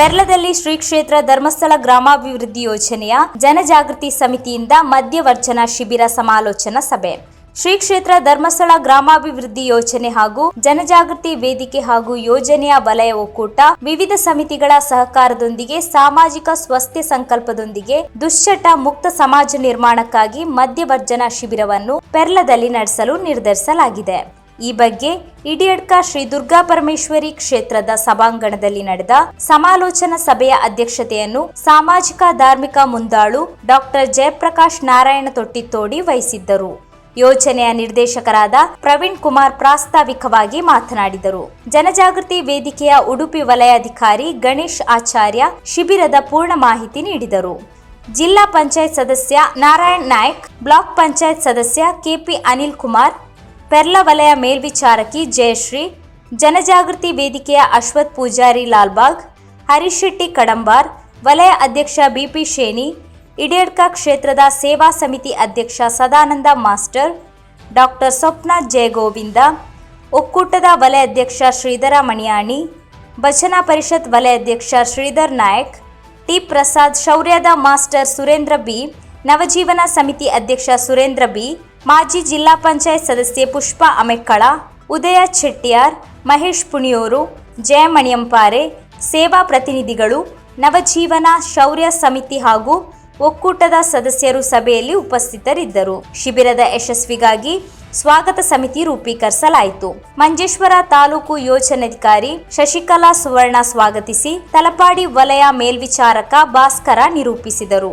ಪೆರ್ಲದಲ್ಲಿ ಶ್ರೀ ಕ್ಷೇತ್ರ ಧರ್ಮಸ್ಥಳ ಗ್ರಾಮಾಭಿವೃದ್ಧಿ ಯೋಜನೆಯ ಜನಜಾಗೃತಿ ಸಮಿತಿಯಿಂದ ಮದ್ಯವರ್ಜನ ಶಿಬಿರ ಸಮಾಲೋಚನಾ ಸಭೆ. ಶ್ರೀ ಕ್ಷೇತ್ರ ಧರ್ಮಸ್ಥಳ ಗ್ರಾಮಾಭಿವೃದ್ಧಿ ಯೋಜನೆ ಹಾಗೂ ಜನಜಾಗೃತಿ ವೇದಿಕೆ ಹಾಗೂ ಯೋಜನೆಯ ವಲಯ ಒಕ್ಕೂಟ ವಿವಿಧ ಸಮಿತಿಗಳ ಸಹಕಾರದೊಂದಿಗೆ ಸಾಮಾಜಿಕ ಸ್ವಸ್ಥ್ಯ ಸಂಕಲ್ಪದೊಂದಿಗೆ ದುಶ್ಚಟ ಮುಕ್ತ ಸಮಾಜ ನಿರ್ಮಾಣಕ್ಕಾಗಿ ಮದ್ಯವರ್ಜನಾ ಶಿಬಿರವನ್ನು ಪೆರ್ಲದಲ್ಲಿ ನಡೆಸಲು ನಿರ್ಧರಿಸಲಾಗಿದೆ. ಈ ಬಗ್ಗೆ ಇಡಿಯಡ್ಕ ಶ್ರೀ ದುರ್ಗಾ ಪರಮೇಶ್ವರಿ ಕ್ಷೇತ್ರದ ಸಭಾಂಗಣದಲ್ಲಿ ನಡೆದ ಸಮಾಲೋಚನಾ ಸಭೆಯ ಅಧ್ಯಕ್ಷತೆಯನ್ನು ಸಾಮಾಜಿಕ ಧಾರ್ಮಿಕ ಮುಂದಾಳು ಡಾಕ್ಟರ್ ಜಯಪ್ರಕಾಶ್ ನಾರಾಯಣ ತೊಟ್ಟಿತೋಡಿ ವಹಿಸಿದ್ದರು. ಯೋಜನೆಯ ನಿರ್ದೇಶಕರಾದ ಪ್ರವೀಣ್ ಕುಮಾರ್ ಪ್ರಾಸ್ತಾವಿಕವಾಗಿ ಮಾತನಾಡಿದರು. ಜನಜಾಗೃತಿ ವೇದಿಕೆಯ ಉಡುಪಿ ವಲಯಾಧಿಕಾರಿ ಗಣೇಶ್ ಆಚಾರ್ಯ ಶಿಬಿರದ ಪೂರ್ಣ ಮಾಹಿತಿ ನೀಡಿದರು. ಜಿಲ್ಲಾ ಪಂಚಾಯತ್ ಸದಸ್ಯ ನಾರಾಯಣ್ ನಾಯ್ಕ್, ಬ್ಲಾಕ್ ಪಂಚಾಯತ್ ಸದಸ್ಯ ಕೆಪಿ ಅನಿಲ್ ಕುಮಾರ್ ಪೆರ್ಲ ವಲಯ ಮೇಲ್ವಿಚಾರಕಿ ಜಯಶ್ರೀ, ಜನಜಾಗೃತಿ ವೇದಿಕೆಯ ಅಶ್ವಥ್ ಪೂಜಾರಿ ಲಾಲ್ಬಾಗ್, ಹರೀಶ್ ಶೆಟ್ಟಿ ಕಡಂಬಾರ್, ವಲಯ ಅಧ್ಯಕ್ಷ ಬಿಪಿ ಶೇಣಿ ಇಡೇಡ್ಕ ಕ್ಷೇತ್ರದ ಸೇವಾ ಸಮಿತಿ ಅಧ್ಯಕ್ಷ ಸದಾನಂದ ಮಾಸ್ಟರ್, ಡಾಕ್ಟರ್ ಸ್ವಪ್ನ ಜಯಗೋವಿಂದ, ಒಕ್ಕೂಟದ ವಲಯ ಅಧ್ಯಕ್ಷ ಶ್ರೀಧರ ಮಣಿಯಾಣಿ, ಭಜನಾ ಪರಿಷತ್ ವಲಯ ಅಧ್ಯಕ್ಷ ಶ್ರೀಧರ್ ನಾಯಕ್, ಟಿ ಪ್ರಸಾದ್, ಶೌರ್ಯದ ಮಾಸ್ಟರ್ ಸುರೇಂದ್ರ ಬಿ, ನವಜೀವನ ಸಮಿತಿ ಅಧ್ಯಕ್ಷ ಸುರೇಂದ್ರ ಬಿ ಮಾಜಿ ಜಿಲ್ಲಾ ಪಂಚಾಯತ್ ಸದಸ್ಯೆ ಪುಷ್ಪಾ ಅಮೆಕ್ಕಳ, ಉದಯ ಚೆಟ್ಟಿಯಾರ್, ಮಹೇಶ್ ಪುಣಿಯೂರು, ಜಯಮಣಿಯಂಪಾರೆ, ಸೇವಾ ಪ್ರತಿನಿಧಿಗಳು, ನವಜೀವನ ಶೌರ್ಯ ಸಮಿತಿ ಹಾಗೂ ಒಕ್ಕೂಟದ ಸದಸ್ಯರು ಸಭೆಯಲ್ಲಿ ಉಪಸ್ಥಿತರಿದ್ದರು. ಶಿಬಿರದ ಯಶಸ್ವಿಗಾಗಿ ಸ್ವಾಗತ ಸಮಿತಿ ರೂಪೀಕರಿಸಲಾಯಿತು. ಮಂಜೇಶ್ವರ ತಾಲೂಕು ಯೋಜನಾಧಿಕಾರಿ ಶಶಿಕಲಾ ಸುವರ್ಣ ಸ್ವಾಗತಿಸಿ ತಲಪಾಡಿ ವಲಯ ಮೇಲ್ವಿಚಾರಕ ಭಾಸ್ಕರ ನಿರೂಪಿಸಿದರು.